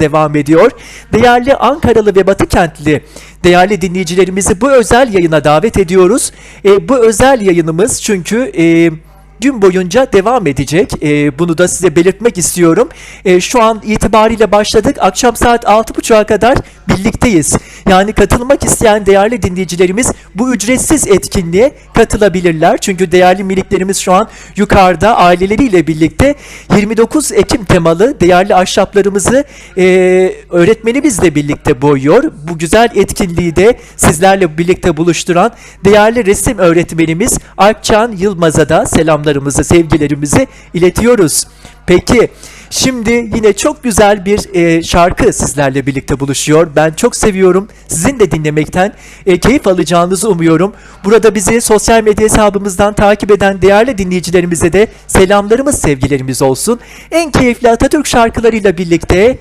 devam ediyor. Değerli Ankaralı ve Batı kentli değerli dinleyicilerimizi bu özel yayına davet ediyoruz. E, bu özel yayınımız çünkü e, gün boyunca devam edecek. E, bunu da size belirtmek istiyorum. E, şu an itibariyle başladık. Akşam saat 6.30'a kadar birlikteyiz. Yani katılmak isteyen değerli dinleyicilerimiz bu ücretsiz etkinliğe katılabilirler. Çünkü değerli miniklerimiz şu an yukarıda aileleriyle birlikte 29 Ekim temalı değerli ahşaplarımızı e, öğretmenimizle birlikte boyuyor. Bu güzel etkinliği de sizlerle birlikte buluşturan değerli resim öğretmenimiz Alpcan Yılmaz'a da selamlarımızı, sevgilerimizi iletiyoruz. Peki Şimdi yine çok güzel bir e, şarkı sizlerle birlikte buluşuyor. Ben çok seviyorum. Sizin de dinlemekten e, keyif alacağınızı umuyorum. Burada bizi sosyal medya hesabımızdan takip eden değerli dinleyicilerimize de selamlarımız, sevgilerimiz olsun. En keyifli Atatürk şarkılarıyla birlikte